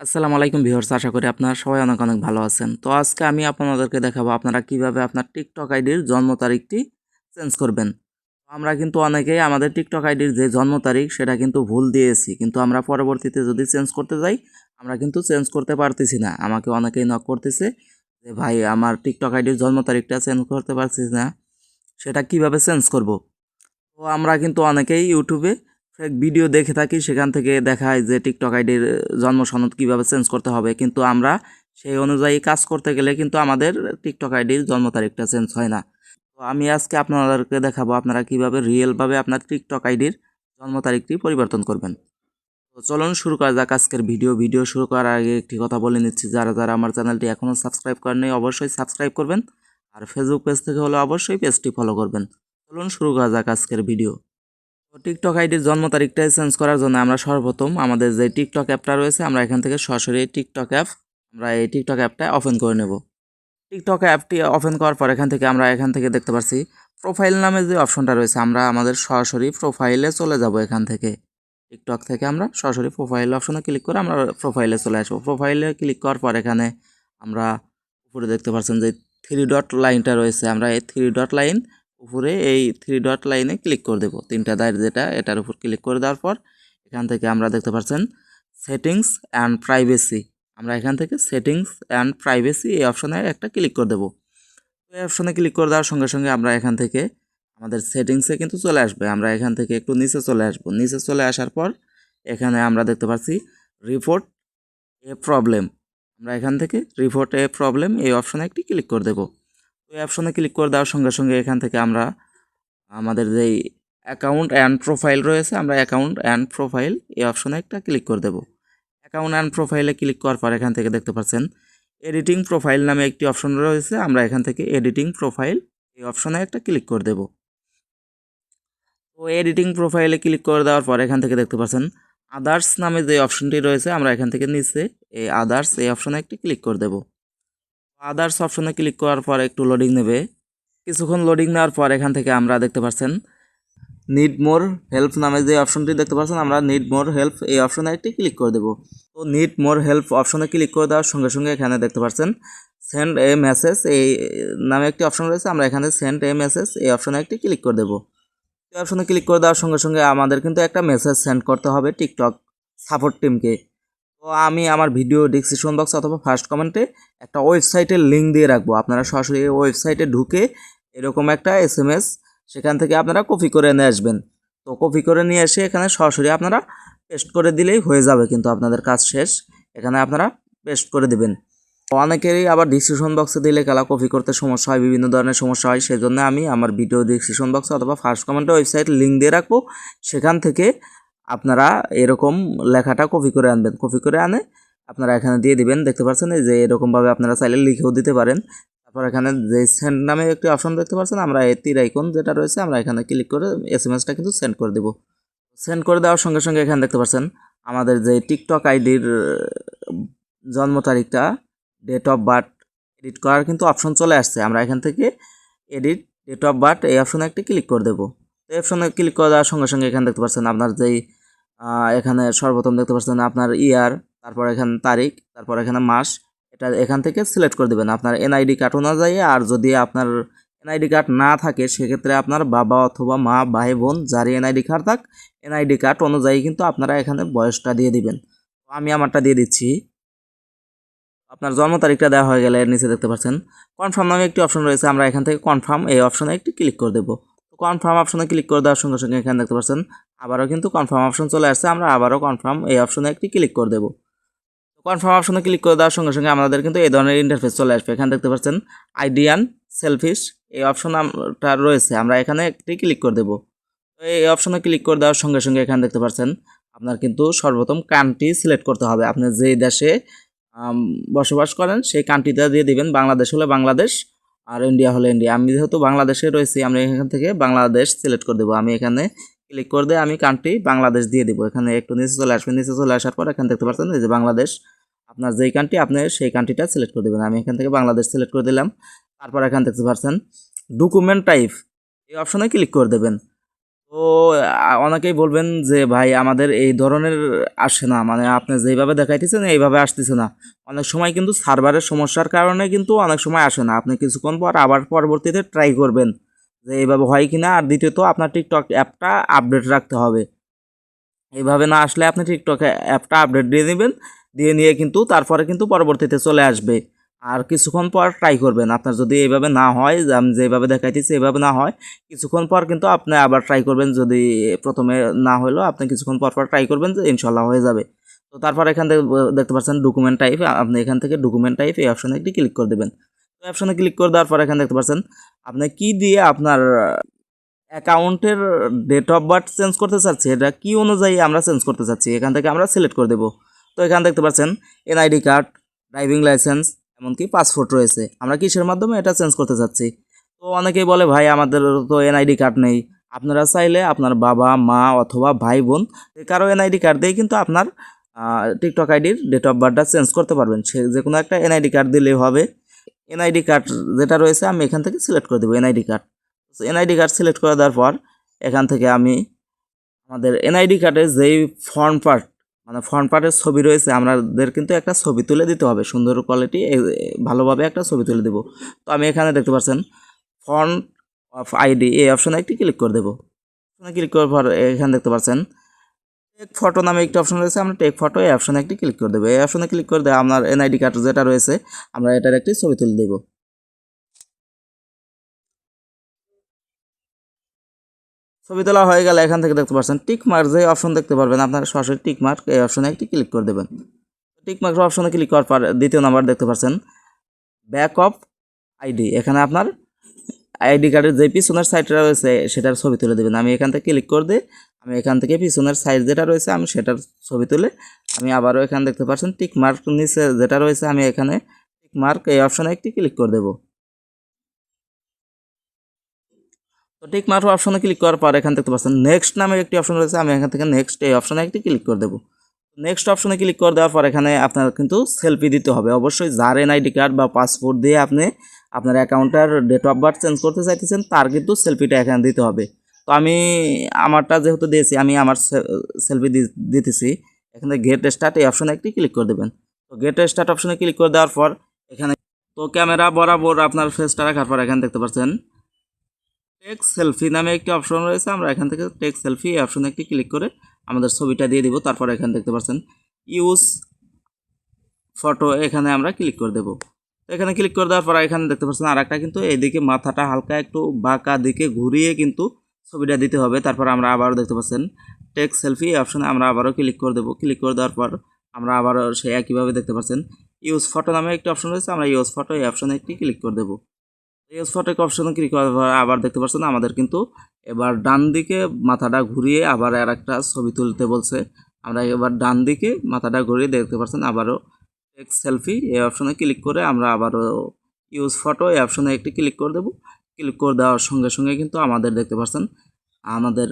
আসসালামু আলাইকুম ভিউয়ার্স, আশা করি আপনারা সবাই অনেক অনেক ভালো আছেন। তো আজকে আমি আপনাদেরকে দেখাবো আপনারা কীভাবে আপনার টিকটক আইডির জন্ম তারিখটি চেঞ্জ করবেন। আমরা কিন্তু অনেকেই আমাদের টিকটক আইডির যে জন্ম তারিখ, সেটা কিন্তু ভুল দিয়েছি। কিন্তু আমরা পরবর্তীতে যদি চেঞ্জ করতে যাই, আমরা কিন্তু চেঞ্জ করতে পারতেছি না। আমাকে অনেকেই নক করতেছে যে, ভাই, আমার টিকটক আইডির জন্ম তারিখটা চেঞ্জ করতে পারছি না। সেটা কীভাবে চেঞ্জ করব? তো আমরা কিন্তু অনেকেই ইউটিউবে ফেক ভিডিও দেখে থাকি, সেখান থেকে দেখায় যে টিকটক আইডির জন্ম সনদ কীভাবে চেঞ্জ করতে হবে। কিন্তু আমরা সেই অনুযায়ী কাজ করতে গেলে কিন্তু আমাদের টিকটক আইডির জন্ম তারিখটা চেঞ্জ হয় না। তো আমি আজকে আপনাদেরকে দেখাবো আপনারা কীভাবে রিয়েলভাবে আপনার টিকটক আইডির জন্ম তারিখটি পরিবর্তন করবেন। তো চলুন শুরু করা যাক আজকের ভিডিও। ভিডিও শুরু করার আগে একটি কথা বলে নিচ্ছি, যারা যারা আমার চ্যানেলটি এখনও সাবস্ক্রাইব করেনি অবশ্যই সাবস্ক্রাইব করবেন। আর ফেসবুক পেজ থেকে হলে অবশ্যই পেজটি ফলো করবেন। চলুন শুরু করা যাক আজকের ভিডিও। টিকটক আইডির জন্ম তারিখটা চেঞ্জ করার জন্য আমরা সর্বপ্রথম আমাদের যে টিকটক অ্যাপটা রয়েছে, আমরা এখান থেকে সরাসরি টিকটক অ্যাপ আমরা এই টিকটক অ্যাপটা ওপেন করে নেব। টিকটক অ্যাপটি ওপেন করার পর এখান থেকে আমরা এখান থেকে দেখতে পাচ্ছি প্রোফাইল নামে যে অপশনটা রয়েছে, আমরা আমাদের সরাসরি প্রোফাইলে চলে যাব এখান থেকে। টিকটক থেকে আমরা সরাসরি প্রোফাইল অপশনে ক্লিক করে আমরা প্রোফাইলে চলে আসব। প্রোফাইলে ক্লিক করার পর এখানে আমরা উপরে দেখতে পাচ্ছেন যে থ্রি ডট লাইনটা রয়েছে, আমরা এই থ্রি ডট লাইন উপরে এই থ্রি ডট লাইনে ক্লিক করে দেবো। তিনটা দায়ের যেটা, এটার উপর ক্লিক করে দেওয়ার পর এখান থেকে আমরা দেখতে পাচ্ছেন সেটিংস অ্যান্ড প্রাইভেসি আমরা এখান থেকে সেটিংস অ্যান্ড প্রাইভেসি এই অপশনে একটা ক্লিক করে দেবো। এই অপশনে ক্লিক করে দেওয়ার সঙ্গে সঙ্গে আমরা এখান থেকে আমাদের সেটিংসে কিন্তু চলে আসবে। আমরা এখান থেকে একটু নিচে চলে আসব। নিচে চলে আসার পর এখানে আমরা দেখতে পাচ্ছি রিপোর্ট এ প্রবলেম আমরা এখান থেকে রিপোর্ট এ প্রবলেম এই অপশনে একটি ক্লিক করে দেবো। এই অপশনে ক্লিক করে দেওয়ার সঙ্গে সঙ্গে এখান থেকে আমরা আমাদের যেই অ্যাকাউন্ট অ্যান্ড প্রোফাইল রয়েছে, আমরা অ্যাকাউন্ট অ্যান্ড প্রোফাইল এই অপশনে একটা ক্লিক করে দেবো। অ্যাকাউন্ট অ্যান্ড প্রোফাইলে ক্লিক করার পর এখান থেকে দেখতে পাচ্ছেন এডিটিং প্রোফাইল নামে একটি অপশন রয়েছে, আমরা এখান থেকে এডিটিং প্রোফাইল এই অপশনে একটা ক্লিক করে দেব। তো এডিটিং প্রোফাইলে ক্লিক করে দেওয়ার পর এখান থেকে দেখতে পাচ্ছেন আদার্স নামে যে অপশনটি রয়েছে, আমরা এখান থেকে নিচে এই আদার্স এই অপশনে একটি ক্লিক করে দেব। আদার্স অপশনে ক্লিক করার পর একটু লোডিং নেবে। কিছুক্ষণ লোডিং নেওয়ার পর এখান থেকে আমরা দেখতে পাচ্ছেন নিড মোর হেল্প নামে যে অপশনটি দেখতে পাচ্ছেন আমরা নিড মোর হেল্প এই অপশনে একটি ক্লিক করে দেবো। তো নিড মোর হেল্প অপশনে ক্লিক করে দেওয়ার সঙ্গে সঙ্গে এখানে দেখতে পাচ্ছেন সেন্ড এ মেসেজ এই নামে একটি অপশন রয়েছে, আমরা এখানে সেন্ড এ মেসেজ এই অপশনে একটি ক্লিক করে দেবো। এই অপশনে ক্লিক করে দেওয়ার সঙ্গে সঙ্গে আমাদের কিন্তু একটা মেসেজ সেন্ড করতে হবে টিকটক সাপোর্ট টিমকে তো আমি আমার ভিডিও ডিসক্রিপশন বক্স অথবা ফার্স্ট কমেন্টে একটা ওয়েবসাইটের লিঙ্ক দিয়ে রাখব। আপনারা সরাসরি ওয়েবসাইটে ঢুকে এরকম একটা এস এম এস সেখান থেকে আপনারা কপি করে নিয়ে আসবেন। তো কপি করে নিয়ে এসে এখানে সরাসরি আপনারা পেস্ট করে দিলেই হয়ে যাবে কিন্তু আপনাদের কাজ শেষ। এখানে আপনারা পেস্ট করে দিবেন। অনেকেরই আবার ডিসক্রিপশন বক্সে দিলে খেলা কপি করতে সমস্যা হয়, বিভিন্ন ধরনের সমস্যা হয় সেই জন্য আমি আমার ভিডিও ডিসক্রিপশন বক্সে অথবা ফার্স্ট কমেন্টে ওয়েবসাইট লিঙ্ক দিয়ে রাখব। সেখান থেকে আপনারা এরকম লেখাটা কপি করে আনবেন। কপি করে আনে, আপনারা এখানে দিয়ে দিবেন। দেখতে পাচ্ছেন যে এরকমভাবে আপনারা চাইলে লিখেও দিতে পারেন। তারপর এখানে যে সেন্ড নামে একটি অপশন দেখতে পাচ্ছেন, আমরা এই তীর আইকন যেটা রয়েছে, আমরা এখানে ক্লিক করে এস এম এসটা কিন্তু সেন্ড করে দেবো। সেন্ড করে দেওয়ার সঙ্গে সঙ্গে এখানে দেখতে পাচ্ছেন, আমাদের যে টিকটক আইডির জন্ম তারিখটা ডেট অফ বার্থ এডিট করার কিন্তু অপশন চলে আসছে। আমরা এখান থেকে এডিট ডেট অফ বার্থ এই অপশনে একটি ক্লিক করে দেবো। এই অপশনে ক্লিক করে দেওয়ার সঙ্গে সঙ্গে এখানে দেখতে পাচ্ছেন, আপনার যেই এখানে সর্বপ্রথম দেখতে পাচ্ছেন আপনার ইয়ার, তারপর এখানে তারিখ, তারপর এখানে মাস। এটা এখান থেকে সিলেক্ট করে দেবেন। আপনার এনআইডি কার্ড অনুযায়ী, আর যদি আপনার এনআইডি কার্ড না থাকে, সেক্ষেত্রে আপনার বাবা অথবা মা, ভাই, বোন, যারই এনআইডি কার্ড থাক, এনআইডি কার্ড অনুযায়ী কিন্তু আপনারা এখানে বয়সটা দিয়ে দিবেন। আমি আমারটা দিয়ে দিচ্ছি। আপনার জন্ম তারিখটা দেওয়া হয়ে গেলে নিচে দেখতে পাচ্ছেন। কনফার্ম নামে একটি অপশন রয়েছে, আমরা এখান থেকে কনফার্ম এই অপশনে একটি ক্লিক করে দেবো। কনফার্ম অপশনে ক্লিক করে দেওয়ার সঙ্গে সঙ্গে এখানে দেখতে পাচ্ছেন, আবারও কিন্তু কনফার্ম অপশন চলে আসছে, আমরা আবারও কনফার্ম এই অপশনে একটি ক্লিক করে দেবো। কনফার্ম অপশনে ক্লিক করে দেওয়ার সঙ্গে সঙ্গে আমাদের কিন্তু এই ধরনের ইন্টারফেস চলে আসবে। এখানে দেখতে পাচ্ছেন আইডিয়ান সেলফিশ এই অপশনটা রয়েছে, আমরা এখানে একটি ক্লিক করে দেবো। এই অপশনে ক্লিক করে দেওয়ার সঙ্গে সঙ্গে এখানে দেখতে পাচ্ছেন, আপনার কিন্তু সর্বপ্রথম কান্ট্রি সিলেক্ট করতে হবে। আপনি যে দেশে বসবাস করেন, সেই কান্ট্রিটা দিয়ে দিবেন, বাংলাদেশ হলে বাংলাদেশ আর ইন্ডিয়া হলে ইন্ডিয়া। আমি যেহেতু বাংলাদেশে রয়েছি, আমি এখান থেকে বাংলাদেশ সিলেক্ট করে দেবো। আমি এখানে ক্লিক করে দিয়ে আমি কান্ট্রি বাংলাদেশ দিয়ে দিব। এখানে একটু নিচে চলে আসবে। নিচে চলে আসার পর এখানে দেখতে পাচ্ছেন যে বাংলাদেশ। আপনার যেই কান্ট্রি আপনি সেই কান্ট্রিটা সিলেক্ট করে দেবেন। আমি এখান থেকে বাংলাদেশ সিলেক্ট করে দিলাম। তারপর এখানে দেখতে পাচ্ছেন ডকুমেন্ট টাইপ এই অপশনে ক্লিক করে দেবেন। তো অনেকেই বলবেন যে, ভাই, আমাদের এই ধরনের আসে না। মানে আপনি যেইভাবে দেখাইতেছেন, এইভাবে আসতেছে না। অনেক সময় কিন্তু সার্ভারের সমস্যার কারণে কিন্তু অনেক সময় আসে না। আপনি কিছুক্ষণ পর আবার পরবর্তীতে ট্রাই করবেন যে, এইভাবে হয় কিনা? আর দ্বিতীয়ত, আপনার টিকটক অ্যাপটা আপডেট রাখতে হবে। এইভাবে না আসলে আপনি টিকটক অ্যাপটা আপডেট দিয়ে নেবেন দিয়ে নিয়ে কিন্তু তারপরে কিন্তু পরবর্তীতে চলে আসবে। আর কিছুক্ষণ পর ট্রাই করবেন। আপনার যদি এইভাবে না হয় আমি যেভাবে দেখাইতেছি এইভাবে না হয়, কিছুক্ষণ পর কিন্তু আপনি আবার ট্রাই করবেন। যদি প্রথমে না হলেও আপনি কিছুক্ষণ পর পর ট্রাই করবেন যে ইনশাল্লাহ হয়ে যাবে। তো তারপর এখান থেকে দেখতে পাচ্ছেন ডকুমেন্ট টাইপ আপনি এখান থেকে ডকুমেন্ট টাইপ এই অপশনে একটি ক্লিক করে দেবেন। তো অপশনে ক্লিক করে দেওয়ার পর এখানে দেখতে পাচ্ছেন, আপনি কি দিয়ে আপনার অ্যাকাউন্টের ডেট অফ বার্থ চেঞ্জ করতে চাচ্ছি এটা কি অনুযায়ী আমরা চেঞ্জ করতে চাচ্ছি, এখান থেকে আমরা সিলেক্ট করে দেবো। তো এখানে দেখতে পাচ্ছেন এনআইডি কার্ড ড্রাইভিং লাইসেন্স এমনকি পাসপোর্ট রয়েছে। আমরা কিসের মাধ্যমে এটা চেঞ্জ করতে চাচ্ছি তো অনেকেই বলে, ভাই, আমাদের তো এনআইডি কার্ড নেই। আপনারা চাইলে আপনার বাবা, মা অথবা ভাই, বোন কারও এনআইডি কার্ড দিয়ে কিন্তু আপনার টিকটক আইডির ডেট অফ বার্থটা চেঞ্জ করতে পারবেন। সে যে কোনো একটা এনআইডি কার্ড দিলেই হবে। এনআইডি কার্ড যেটা রয়েছে, আমি এখান থেকে সিলেক্ট করে দেবো NID card NID card select করে দেওয়ার পর, এখান থেকে আমি আমাদের এনআইডি কার্ডের যেই ফর্ম পার্ট মানে ফ্রন্ট পার্টের ছবি রয়েছে, আমাদের কিন্তু একটা ছবি তুলে দিতে হবে, সুন্দর কোয়ালিটি ভালোভাবে একটা ছবি তুলে দেবো। তো আমি এখানে দেখতে পাচ্ছেন ফন্ট অফ আইডি এই অপশনে একটি ক্লিক করে দেবো। ক্লিক করার পর এখানে দেখতে পাচ্ছেন টেক ফটো নামে একটি অপশন রয়েছে, আমরা টেক ফটো এই অপশনে একটি ক্লিক করে দেবো। এই অপশনে ক্লিক করে দেবো আপনার এনআইডি কার্ড যেটা রয়েছে, আমরা এটার একটি ছবি তুলে দেবো। ছবি তোলা হয়ে গেলে এখান থেকে দেখতে পাচ্ছেন টিক মার্ক, যে অপশন দেখতে পারবেন, আপনার সরাসরি টিক মার্ক, এই অপশনে একটি ক্লিক করে দেবেন। টিক মার্ক অপশনে ক্লিক করার পর দ্বিতীয় নাম্বার দেখতে পাচ্ছেন ব্যাক অফ আইডি এখানে আপনার আইডি কার্ডের যে পিছনের সাইডটা রয়েছে, সেটার ছবি তুলে দেবেন। আমি এখান থেকে ক্লিক করে দিয়ে আমি এখান থেকে পিছনের সাইড যেটা রয়েছে, আমি সেটার ছবি তুলে, আমি আবারও এখানে দেখতে পাচ্ছেন টিক মার্ক নিচে যেটা রয়েছে, আমি এখানে টিক মার্ক, এই অপশনে একটি ক্লিক করে দেবো। তো টিক মার্ক অপশনে ক্লিক করার পর এখান দেখতে পাচ্ছেন নেক্সট নামে একটি অপশন রয়েছে, আমি এখান থেকে নেক্সট এই অপশনে একটি ক্লিক করে দেবো। নেক্সট অপশনে ক্লিক করে দেওয়ার পর এখানে আপনার কিন্তু সেলফি দিতে হবে। অবশ্যই যার এনআইডি কার্ড বা পাসপোর্ট দিয়ে আপনি আপনার অ্যাকাউন্টের ডেট অফ বার্থ চেঞ্জ করতে চাইতেছেন, তার কিন্তু সেলফিটা এখানে দিতে হবে। তো আমি আমারটা যেহেতু দিয়েছি, আমি আমার সেলফি দিতেছি, এখানে গেট স্টার্ট এই অপশনে একটি ক্লিক করে দেবেন। তো গেট স্টার্ট অপশনে ক্লিক করে দেওয়ার পর এখানে তো ক্যামেরা বরাবর আপনার ফেসটা রাখার পর এখানে দেখতে পাচ্ছেন টেক সেলফি নামে একটি অপশন রয়েছে। আমরা এখান থেকে টেক সেলফি এই অপশনে একটি ক্লিক করে আমাদের ছবিটা দিয়ে দিব। তারপর এখানে দেখতে পাচ্ছেন ইউজ ফটো এখানে আমরা ক্লিক করে দেবো। এখানে ক্লিক করে দেওয়ার পর এখানে দেখতে পাচ্ছেন আর একটা কিন্তু এইদিকে মাথাটা হালকা একটু বাঁকা দিকে ঘুরিয়ে কিন্তু ছবিটা দিতে হবে। তারপর আমরা আবারও দেখতে পাচ্ছেন টেক সেলফি এই অপশনে আমরা আবারও ক্লিক করে দেবো। ক্লিক করে দেওয়ার পর আমরা আবারও সেই একইভাবে দেখতে পাচ্ছেন ইউজ ফটো নামে একটি অপশন রয়েছে। আমরা ইউজ ফটো এই অপশনে একটি ক্লিক করে দেবো। ইউজ ফটো অপশনে ক্লিক করার আবার দেখতে পাচ্ছেন আমাদের কিন্তু এবার ডান দিকে মাথাটা ঘুরিয়ে আবার আর একটা ছবি তুলতে বলছে। আমরা এবার ডান দিকে মাথাটা ঘুরিয়ে দেখতে পাচ্ছেন, আবারও টেক সেলফি এই অপশনে ক্লিক করে আমরা আবারও ইউজ ফটো এই অপশনে একটি ক্লিক করে দেবো। ক্লিক করে দেওয়ার সঙ্গে সঙ্গে কিন্তু আমাদের দেখতে পাচ্ছেন, আমাদের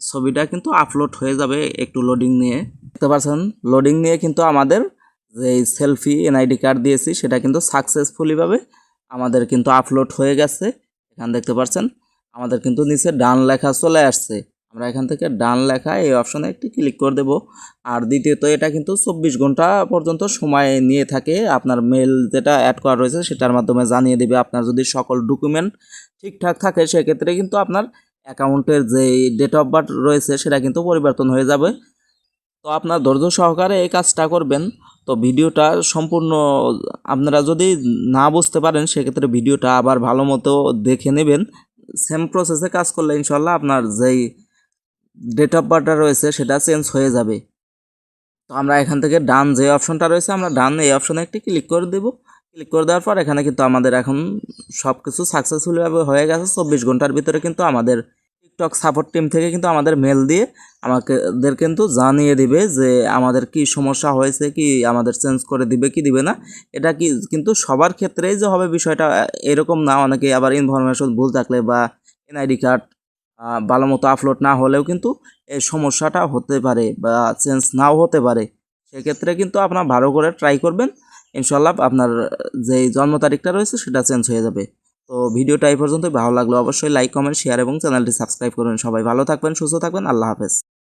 ছবিটা কিন্তু আপলোড হয়ে যাবে একটু লোডিং নিয়ে। দেখতে পাচ্ছেন লোডিং নিয়ে কিন্তু আমাদের যে সেলফি এনআইডি কার্ড দিয়েছি, সেটা কিন্তু সাকসেসফুলিভাবে আমাদের কিন্তু আপলোড হয়ে গেছে, এখানে দেখতে পাচ্ছেন, আমাদের কিন্তু নিচে ডান লেখা চলে আসছে। আমরা এখান থেকে ডান লেখা এই অপশনে একটি ক্লিক করে দেব। আর দ্বিতীয়ত, এটা কিন্তু চব্বিশ ঘণ্টা পর্যন্ত সময় নিয়ে থাকে। আপনার মেল যেটা অ্যাড করা রয়েছে, সেটার মাধ্যমে জানিয়ে দেবে আপনার যদি সকল ডকুমেন্ট ঠিকঠাক থাকে, সেক্ষেত্রে কিন্তু আপনার অ্যাকাউন্টের যে ডেট অফ বার্থ রয়েছে, সেটা কিন্তু পরিবর্তন হয়ে যাবে। তো আপনার ধৈর্য সহকারে এই কাজটা করবেন। তো ভিডিওটা সম্পূর্ণ, আপনারা যদি না বুঝতে পারেন, সেক্ষেত্রে ভিডিওটা আবার ভালো মতো দেখে নেবেন। সেম প্রসেসে কাজ করলে ইনশাল্লাহ আপনার যেই ডেট অফ বার্থটা রয়েছে, সেটা চেঞ্জ হয়ে যাবে। তো আমরা এখান থেকে ডান যে অপশনটা রয়েছে, আমরা ডান এই অপশনে একটি ক্লিক করে দেব। ক্লিক করে দেওয়ার পর এখানে কিন্তু আমাদের এখন সব কিছু সাকসেসফুলভাবে হয়ে গেছে। চব্বিশ ঘণ্টার ভিতরে কিন্তু আমাদের টিকটক সাপোর্ট টিম থেকে কিন্তু আমাদের মেল দিয়ে আমাদের কিন্তু জানিয়ে দিবে যে আমাদের কি সমস্যা হয়েছে, কি আমাদের চেঞ্জ করে দিবে, কি দিবে না। এটা কি কিন্তু সবার ক্ষেত্রেই যে হবে বিষয়টা, এরকম না। অনেকে আবার ইনফরমেশন ভুল থাকলে বা এনআইডি কার্ড ভালো মতো আপলোড না হলেও কিন্তু এই সমস্যাটা হতে পারে বা চেঞ্জ নাও হতে পারে। সেক্ষেত্রে কিন্তু আপনার ভালো করে ট্রাই করবেন। ইনশাল্লাহ আপনার যেই জন্ম তারিখটা রয়েছে সেটা চেঞ্জ হয়ে যাবে। তো ভিডিওটা এই পর্যন্ত ভালো লাগল অবশ্যই লাইক কমেন্ট শেয়ার এবং চ্যানেলটি সাবস্ক্রাইব করুন। সবাই ভালো থাকবেন, সুস্থ থাকবেন। আল্লাহ হাফেজ।